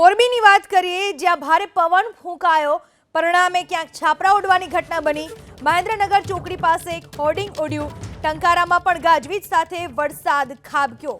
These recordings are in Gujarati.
મોરબીની વાત કરીએ, જ્યાં ભારે પવન ફૂંકાયો. પરિણામે ક્યાંક છાપરા ઉડવાની ઘટના બની. મહેન્દ્રનગર ચોકડી પાસે એક હોર્ડિંગ ઉડ્યું. ટંકારામાં પણ ગાજવીજ સાથે વરસાદ ખાબક્યો.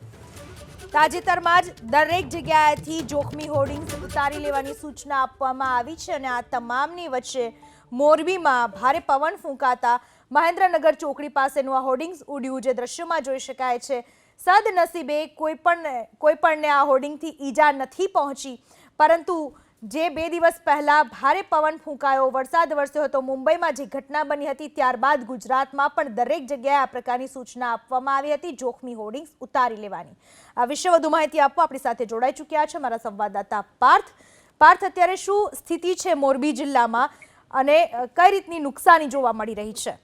તાજેતરમાં જ દરેક જગ્યાએથી જોખમી હોર્ડિંગ્સ ઉતારી લેવાની સૂચના આપવામાં આવી છે અને આ તમામની વચ્ચે મોરબીમાં ભારે પવન ફૂંકાતા મહેન્દ્રનગર ચોકડી પાસેનું આ હોર્ડિંગ્સ ઉડ્યું, જે દ્રશ્યમાં જોઈ શકાય છે. સદનસીબે કોઈ પણ, કોઈ પણને આ હોર્ડિંગથી ઈજા નથી પહોંચી. પરંતુ જે બે દિવસ પહેલાં ભારે પવન ફૂંકાયો, વરસાદ વરસ્યો હતો, મુંબઈમાં જે ઘટના બની હતી, ત્યારબાદ ગુજરાતમાં પણ દરેક જગ્યાએ આ પ્રકારની સૂચના આપવામાં આવી હતી, જોખમી હોર્ડિંગ્સ ઉતારી લેવાની. આ વિશે વધુ માહિતી આપવા આપણી સાથે જોડાઈ ચૂક્યા છે મારા સંવાદદાતા પાર્થ. પાર્થ, અત્યારે શું સ્થિતિ છે મોરબી જિલ્લામાં અને કઈ રીતની નુકસાની જોવા મળી રહી છે?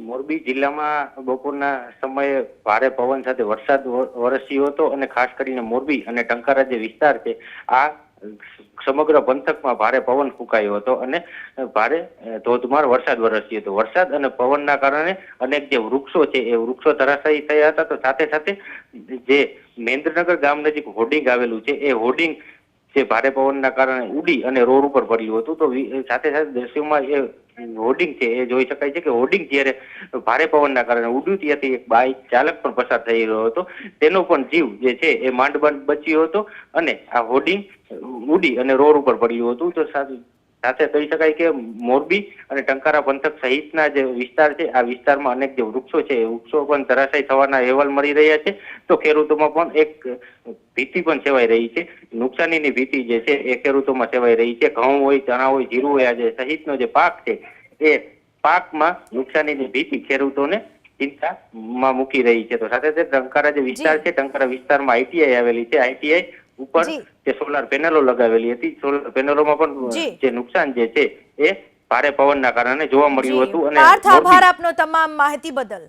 મોરબી જિલ્લામાં બપોરના સમયે ભારે પવન સાથે વરસાદ વરસ્યો હતો અને ખાસ કરીને મોરબી અને ટંકારા જે વિસ્તાર છે, આ સમગ્ર પંથકમાં ભારે પવન ફૂંકાયો હતો અને ભારે ધોધમાર વરસાદ વરસ્યો હતો. વરસાદ અને પવનના કારણે અનેક જે વૃક્ષો છે, એ વૃક્ષો ધરાશાયી થયા હતા. તો સાથે સાથે જે મેન્દ્રનગર ગામ નજીક હોર્ડિંગ આવેલું છે, એ હોર્ડિંગ જે ભારે પવનના કારણે ઉડી અને રોડ ઉપર પડ્યું હતું, તો સાથે સાથે દ્રશ્યોમાં એ હોર્ડિંગ છે, એ જોઈ શકાય છે કે હોર્ડિંગ જ્યારે ભારે પવનના કારણે ઉડ્યું, ત્યાંથી એક બાઇક ચાલક પણ પસાર થઈ રહ્યો હતો. તેનો પણ જીવ જે છે, એ માંડ માંડ બચ્યો હતો અને આ હોર્ડિંગ ઉડી અને રોડ ઉપર પડ્યું હતું. તો સાથે કહી શકાય કે મોરબી અને ટંકારા પંથક સહિતના જે વિસ્તાર છે આ વિસ્તારમાં અનેક જે વૃક્ષો છે એ વૃક્ષો પણ ધરાશાયી થવાના અહેવાલ મળી રહ્યા છે. તો ખેડૂતોમાં પણ એક ભીતિ પણ સેવાઈ રહી છે. નુકસાનીની ભીતિ જે છે એ ખેડૂતોમાં સેવાઈ રહી છે. ઘઉં હોય ચણા હોય જીરું હોય આજે સહિતનો જે પાક છે એ પાકમાં નુકસાનીની ભીતિ ખેડૂતોને ચિંતામાં મૂકી રહી છે. તો સાથે સાથે ટંકારા જે વિસ્તાર છે ટંકારા વિસ્તારમાં આઈટીઆઈ આવેલી છે. આઈટીઆઈ ઉપર જી. સોલાર પેનલો લગાવેલી હતી સોલાર પેનલોમાં પણ જે નુકસાન જે છે એ ભારે પવનના કારણે જોવા મળ્યું હતું અને આભાર આપનો તમામ માહિતી બદલ